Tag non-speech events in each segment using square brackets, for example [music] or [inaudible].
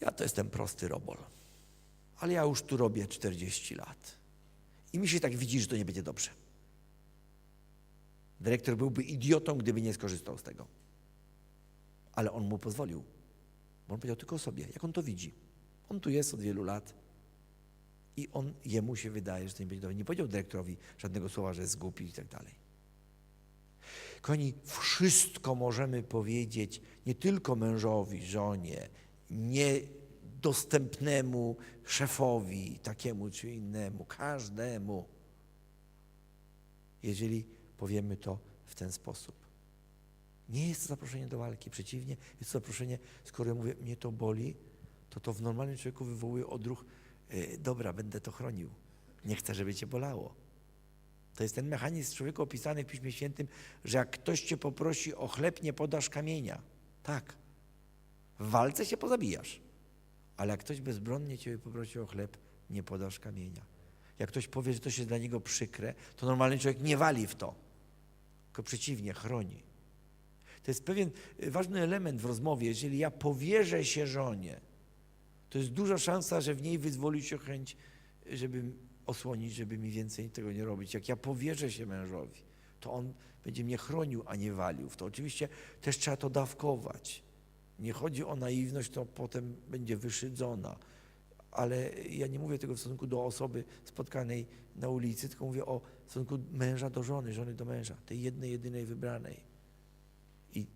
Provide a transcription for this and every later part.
Ja to jestem prosty robol, ale ja już tu robię 40 lat. I mi się tak widzi, że to nie będzie dobrze. Dyrektor byłby idiotą, gdyby nie skorzystał z tego. Ale on mu pozwolił. Bo on powiedział tylko o sobie, jak on to widzi. On tu jest od wielu lat i on, jemu się wydaje, że to nie będzie dobre. Nie powiedział dyrektorowi żadnego słowa, że jest głupi i tak dalej. Kochani, wszystko możemy powiedzieć nie tylko mężowi, żonie, niedostępnemu szefowi, takiemu czy innemu, każdemu, jeżeli powiemy to w ten sposób. Nie jest to zaproszenie do walki, przeciwnie, jest to zaproszenie, skoro ja mówię, mnie to boli, to to w normalnym człowieku wywołuje odruch, yy, dobra, będę to chronił, nie chcę, żeby cię bolało. To jest ten mechanizm człowieka opisany w Piśmie Świętym, że jak ktoś cię poprosi o chleb, nie podasz kamienia. Tak. W walce się pozabijasz. Ale jak ktoś bezbronnie cię poprosi o chleb, nie podasz kamienia. Jak ktoś powie, że to się dla niego przykre, to normalny człowiek nie wali w to, tylko przeciwnie, chroni. To jest pewien y, ważny element w rozmowie. Jeżeli ja powierzę się żonie, to jest duża szansa, że w niej wyzwoli się chęć, żeby osłonić, żeby mi więcej tego nie robić. Jak ja powierzę się mężowi, to on będzie mnie chronił, a nie walił w to. Oczywiście też trzeba to dawkować. Nie chodzi o naiwność, to potem będzie wyszydzona. Ale ja nie mówię tego w stosunku do osoby spotkanej na ulicy, tylko mówię o stosunku męża do żony, żony do męża, tej jednej, jedynej wybranej. I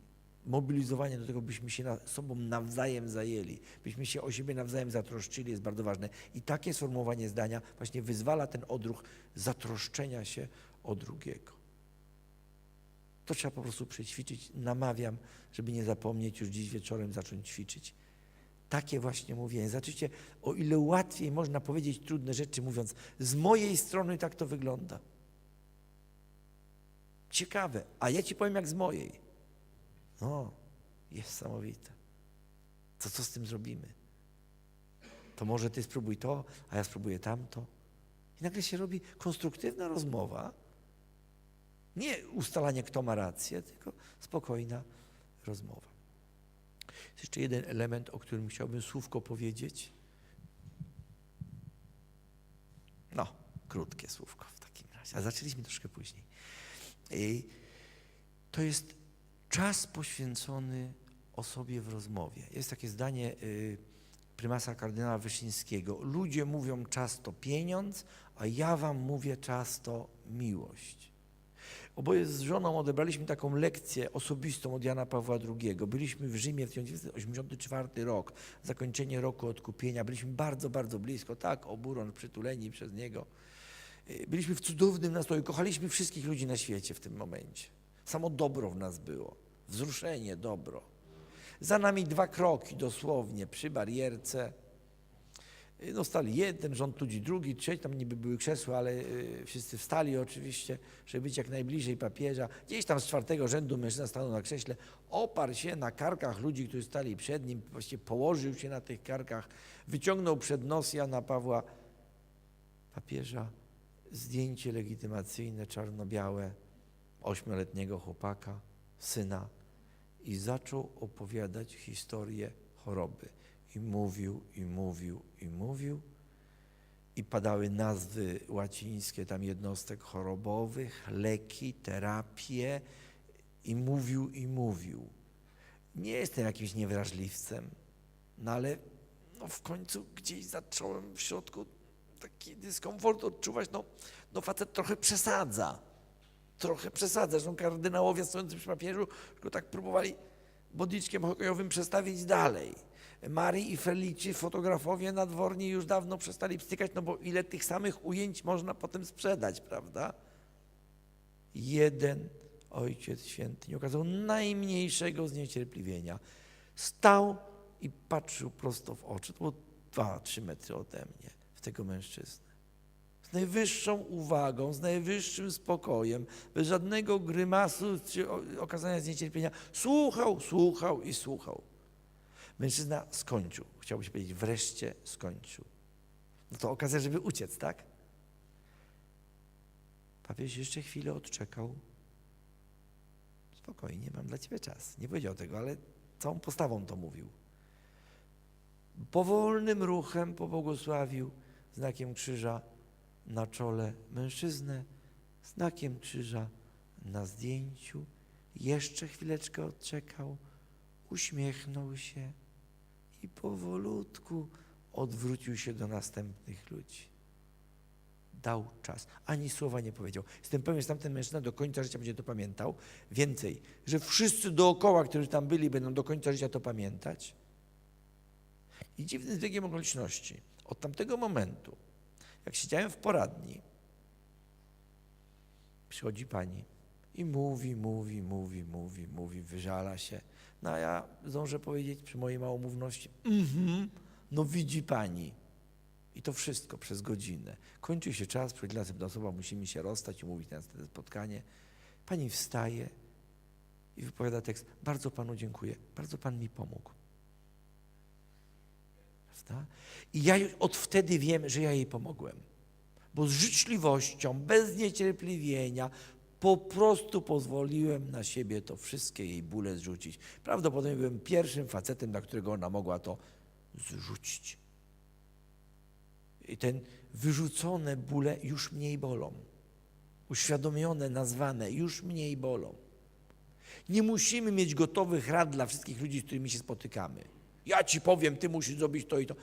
mobilizowanie do tego, byśmy się na, sobą nawzajem zajęli, byśmy się o siebie nawzajem zatroszczyli, jest bardzo ważne. I takie sformułowanie zdania właśnie wyzwala ten odruch zatroszczenia się o drugiego. To trzeba po prostu przećwiczyć. Namawiam, żeby nie zapomnieć już dziś wieczorem zacząć ćwiczyć. Takie właśnie mówienie. Zobaczycie, o ile łatwiej można powiedzieć trudne rzeczy, mówiąc, z mojej strony tak to wygląda. Ciekawe, a ja ci powiem jak z mojej. No, niesamowite. To co z tym zrobimy? To może ty spróbuj to, a ja spróbuję tamto. I nagle się robi konstruktywna rozmowa. Nie ustalanie, kto ma rację, tylko spokojna rozmowa. Jest jeszcze jeden element, o którym chciałbym słówko powiedzieć. No, krótkie słówko w takim razie. A zaczęliśmy troszkę później. I to jest czas poświęcony osobie w rozmowie. Jest takie zdanie y, prymasa kardynała Wyszyńskiego. Ludzie mówią czas to pieniądz, a ja wam mówię czas to miłość. Oboje z żoną odebraliśmy taką lekcję osobistą od Jana Pawła II. Byliśmy w Rzymie w 1984 rok, zakończenie roku odkupienia. Byliśmy bardzo, bardzo blisko, tak, oburon, przytuleni przez niego. Y, Byliśmy w cudownym nastroju, kochaliśmy wszystkich ludzi na świecie w tym momencie. Samo dobro w nas było, wzruszenie, dobro. Za nami dwa kroki dosłownie przy barierce. Y, No jeden rząd ludzi, drugi, trzeci, tam niby były krzesła, ale y, wszyscy wstali oczywiście, żeby być jak najbliżej papieża. Gdzieś tam z czwartego rzędu mężczyzna stanął na krześle, oparł się na karkach ludzi, którzy stali przed nim, właściwie położył się na tych karkach, wyciągnął przed nos Jana Pawła papieża zdjęcie legitymacyjne, czarno-białe, ośmioletniego chłopaka, syna i zaczął opowiadać historię choroby. I mówił, i mówił, i mówił. I padały nazwy łacińskie tam jednostek chorobowych, leki, terapie. I mówił, i mówił. Nie jestem jakimś niewrażliwcem, no ale no w końcu gdzieś zacząłem w środku taki dyskomfort odczuwać. No, no facet trochę przesadza. Trochę przesadza. Zresztą kardynałowie stojący przy papieżu go tak próbowali bodliczkiem hokejowym przestawić dalej. Marii i Felici, fotografowie nadworni już dawno przestali pstykać, no bo ile tych samych ujęć można potem sprzedać, prawda? Jeden Ojciec Święty nie okazał najmniejszego zniecierpliwienia. Stał i patrzył prosto w oczy. To było dwa, trzy metry ode mnie, w tego mężczyznę. Z najwyższą uwagą, z najwyższym spokojem, bez żadnego grymasu czy okazania zniecierpliwienia. Słuchał, słuchał i słuchał. Mężczyzna skończył. Chciałbyś powiedzieć, wreszcie skończył. No to okazja, żeby uciec, tak? Papież jeszcze chwilę odczekał. Spokojnie, mam dla ciebie czas. Nie powiedział tego, ale całą postawą to mówił. powolnym ruchem pobłogosławił znakiem krzyża na czole mężczyznę, znakiem krzyża na zdjęciu. Jeszcze chwileczkę odczekał, uśmiechnął się i powolutku odwrócił się do następnych ludzi. Dał czas, ani słowa nie powiedział. Jestem pewien, że tamten mężczyzna do końca życia będzie to pamiętał. Więcej, że wszyscy dookoła, którzy tam byli, będą do końca życia to pamiętać. I dziwny zbiegiem okoliczności. Od tamtego momentu, jak siedziałem w poradni, przychodzi pani i mówi, mówi, mówi, mówi, mówi, wyżala się. No a ja zdążę powiedzieć przy mojej małomówności, mhm, no widzi pani. I to wszystko przez godzinę. Kończy się czas, przychodzi następna osoba, musimy się rozstać i mówić na następne spotkanie. Pani wstaje i wypowiada tekst. Bardzo panu dziękuję, bardzo pan mi pomógł. Prawda? I ja już od wtedy wiem, że ja jej pomogłem. Bo z życzliwością, bez niecierpliwienia, po prostu pozwoliłem na siebie to wszystkie jej bóle zrzucić. Prawdopodobnie byłem pierwszym facetem, na którego ona mogła to zrzucić. I ten wyrzucone bóle już mniej bolą. Uświadomione, nazwane już mniej bolą. Nie musimy mieć gotowych rad dla wszystkich ludzi, z którymi się spotykamy. Ja ci powiem, ty musisz zrobić to i to.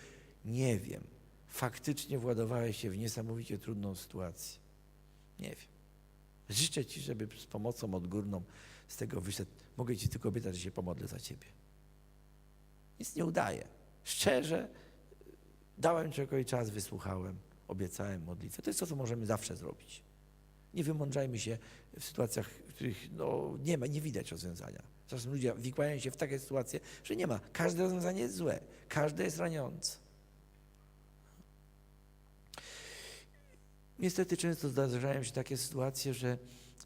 Nie wiem. Faktycznie władowałeś się w niesamowicie trudną sytuację. Nie wiem. Życzę ci, żeby z pomocą odgórną z tego wyszedł. Mogę ci tylko obiecać, że się pomodlę za ciebie. Nic nie udaję. Szczerze, dałem człowiekowi czas, wysłuchałem, obiecałem modlitwę. To jest to, co możemy zawsze zrobić. Nie wymądrzajmy się w sytuacjach, w których no, nie ma, nie widać rozwiązania. Czasem ludzie wikłają się w takie sytuacje, że nie ma. Każde rozwiązanie jest złe, każde jest raniące. Niestety często zdarzają się takie sytuacje, że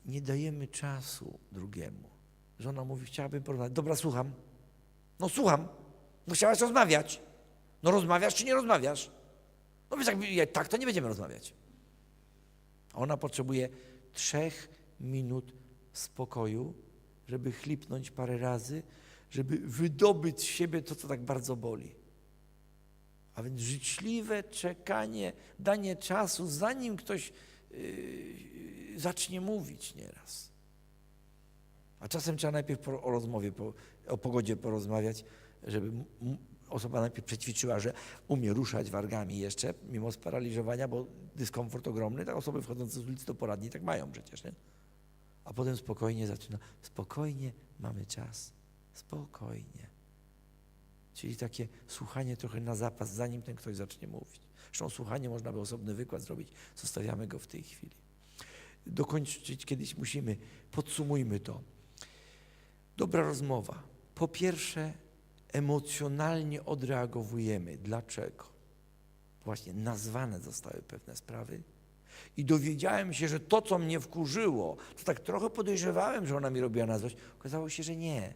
nie dajemy czasu drugiemu. Żona mówi, chciałabym porozmawiać. Dobra, słucham. No słucham. No chciałaś rozmawiać. No rozmawiasz czy nie rozmawiasz? No wiesz, jak tak, to nie będziemy rozmawiać. A Ona potrzebuje trzech minut spokoju, żeby chlipnąć parę razy, żeby wydobyć z siebie to, co tak bardzo boli. A więc życzliwe czekanie, danie czasu, zanim ktoś yy, zacznie mówić nieraz. A czasem trzeba najpierw po, o rozmowie, po, o pogodzie porozmawiać, żeby osoba najpierw przećwiczyła, że umie ruszać wargami jeszcze, mimo sparaliżowania, bo dyskomfort ogromny, tak osoby wchodzące z ulicy do poradni tak mają przecież, nie? A potem spokojnie zaczyna, spokojnie, mamy czas, spokojnie. Czyli takie słuchanie trochę na zapas, zanim ten ktoś zacznie mówić. Zresztą słuchanie można by osobny wykład zrobić, zostawiamy go w tej chwili. Dokończyć kiedyś musimy, podsumujmy to. Dobra rozmowa. Po pierwsze, emocjonalnie odreagowujemy. Dlaczego? Właśnie nazwane zostały pewne sprawy. I dowiedziałem się, że to, co mnie wkurzyło, to tak trochę podejrzewałem, że ona mi robiła na złość. Okazało się, że nie.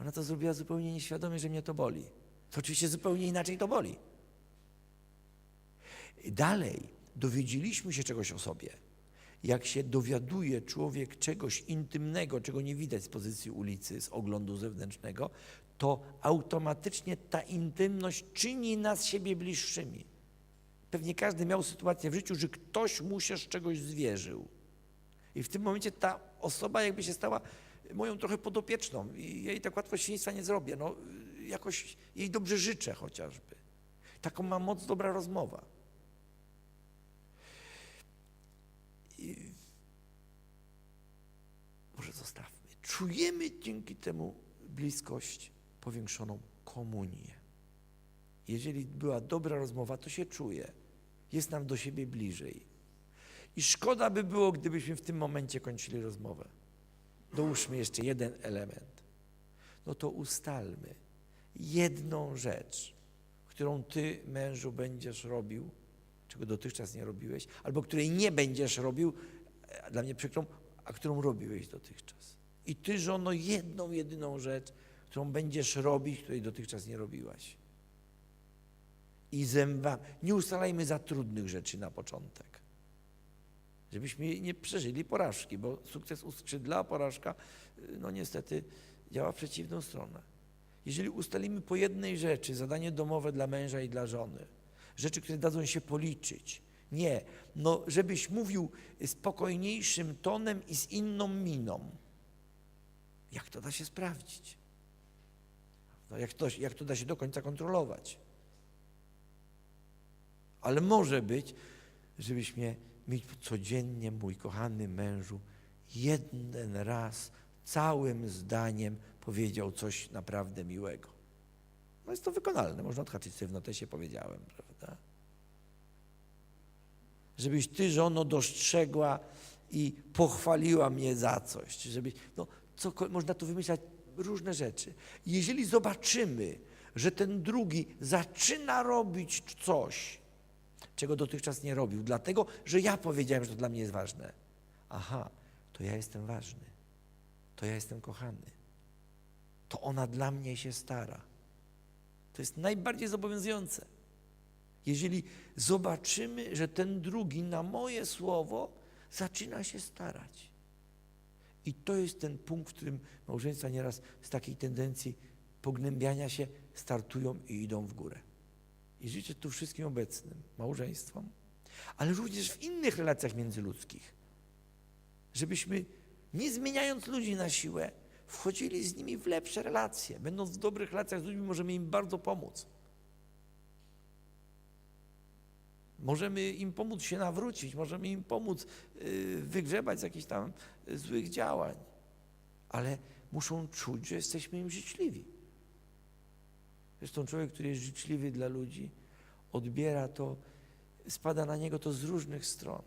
Ona to zrobiła zupełnie nieświadomie, że mnie to boli. To oczywiście zupełnie inaczej to boli. Dalej dowiedzieliśmy się czegoś o sobie. Jak się dowiaduje człowiek czegoś intymnego, czego nie widać z pozycji ulicy, z oglądu zewnętrznego, to automatycznie ta intymność czyni nas siebie bliższymi. Pewnie każdy miał sytuację w życiu, że ktoś mu się z czegoś zwierzył. I w tym momencie ta osoba jakby się stała moją trochę podopieczną i jej tak łatwo świństwa nie zrobię. No, jakoś jej dobrze życzę chociażby. Taką ma moc dobra rozmowa. I może zostawmy. Czujemy dzięki temu bliskość, powiększoną komunię. Jeżeli była dobra rozmowa, to się czuje. Jest nam do siebie bliżej. I szkoda by było, gdybyśmy w tym momencie kończyli rozmowę. Dołóżmy jeszcze jeden element. No to ustalmy jedną rzecz, którą ty, mężu, będziesz robił, czego dotychczas nie robiłeś, albo której nie będziesz robił, a dla mnie przykrą, a którą robiłeś dotychczas. I ty, żono, jedną, jedyną rzecz, którą będziesz robić, której dotychczas nie robiłaś. I zębami. Nie ustalajmy za trudnych rzeczy na początek żebyśmy nie przeżyli porażki, bo sukces uskrzydla, a porażka, no niestety, działa w przeciwną stronę. Jeżeli ustalimy po jednej rzeczy, zadanie domowe dla męża i dla żony, rzeczy, które dadzą się policzyć, nie, no żebyś mówił spokojniejszym tonem i z inną miną. Jak to da się sprawdzić? No jak, to, jak to da się do końca kontrolować? Ale może być, żebyś mnie mi codziennie, mój kochany mężu, jeden raz całym zdaniem powiedział coś naprawdę miłego. No jest to wykonalne, można odhaczyć sobie w notesie, powiedziałem, prawda? Żebyś ty, żono, dostrzegła i pochwaliła mnie za coś. Żebyś, no, co, można tu wymyślać różne rzeczy. Jeżeli zobaczymy, że ten drugi zaczyna robić coś, czego dotychczas nie robił, dlatego, że ja powiedziałem, że to dla mnie jest ważne. Aha, to ja jestem ważny. To ja jestem kochany. To ona dla mnie się stara. To jest najbardziej zobowiązujące. Jeżeli zobaczymy, że ten drugi na moje słowo zaczyna się starać. I to jest ten punkt, w którym małżeństwa nieraz z takiej tendencji pognębiania się startują i idą w górę. I życzę tu wszystkim obecnym małżeństwom, ale również w innych relacjach międzyludzkich, żebyśmy nie zmieniając ludzi na siłę, wchodzili z nimi w lepsze relacje. Będąc w dobrych relacjach z ludźmi, możemy im bardzo pomóc. Możemy im pomóc się nawrócić, możemy im pomóc y, wygrzebać z jakichś tam y, złych działań, ale muszą czuć, że jesteśmy im życzliwi. Zresztą człowiek, który jest życzliwy dla ludzi, odbiera to, spada na niego to z różnych stron.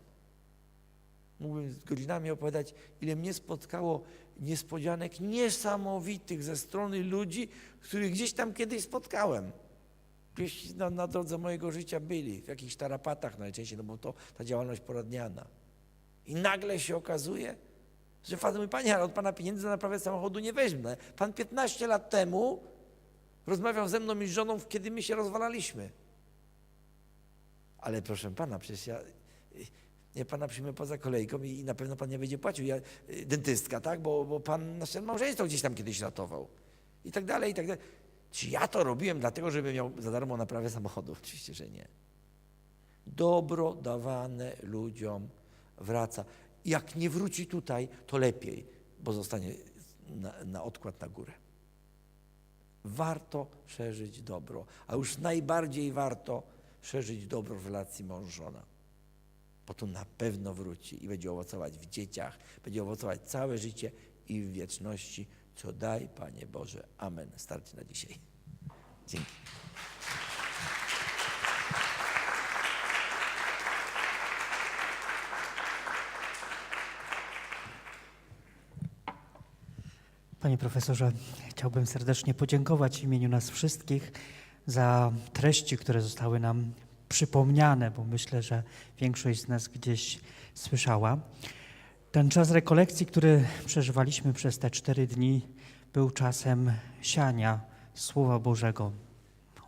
Mógłbym godzinami opowiadać, ile mnie spotkało niespodzianek niesamowitych ze strony ludzi, których gdzieś tam kiedyś spotkałem. Gdzieś na, na drodze mojego życia byli, w jakichś tarapatach najczęściej, no bo to ta działalność poradniana. I nagle się okazuje, że facet mówi, panie, ale od pana pieniędzy na naprawę samochodu nie weźmę. Pan 15 lat temu rozmawiał ze mną i z żoną, kiedy my się rozwalaliśmy. Ale proszę pana, przecież ja, ja pana przyjmę poza kolejką i, na pewno pan nie będzie płacił. Ja, y, dentystka, tak? Bo, bo pan nasze małżeństwo gdzieś tam kiedyś ratował. I tak dalej, i tak dalej. Czy ja to robiłem dlatego, żeby miał za darmo naprawę samochodu? [laughs] Oczywiście, że nie. Dobro dawane ludziom wraca. Jak nie wróci tutaj, to lepiej, bo zostanie na, na odkład na górę. Warto szerzyć dobro, a już najbardziej warto szerzyć dobro w relacji mąż-żona. Bo to na pewno wróci i będzie owocować w dzieciach, będzie owocować całe życie i w wieczności, co daj, Panie Boże. Amen. Starczy na dzisiaj. Dzięki. Panie profesorze, chciałbym serdecznie podziękować w imieniu nas wszystkich za treści, które zostały nam przypomniane, bo myślę, że większość z nas gdzieś słyszała. Ten czas rekolekcji, który przeżywaliśmy przez te cztery dni, był czasem siania Słowa Bożego.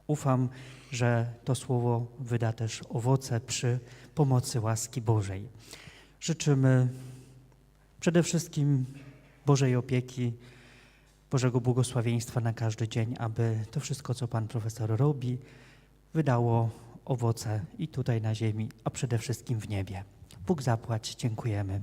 Ufam, że to Słowo wyda też owoce przy pomocy łaski Bożej. Życzymy przede wszystkim Bożej opieki, Bożego błogosławieństwa na każdy dzień, aby to wszystko, co Pan profesor robi, wydało owoce i tutaj na ziemi, a przede wszystkim w niebie. Bóg zapłać, dziękujemy.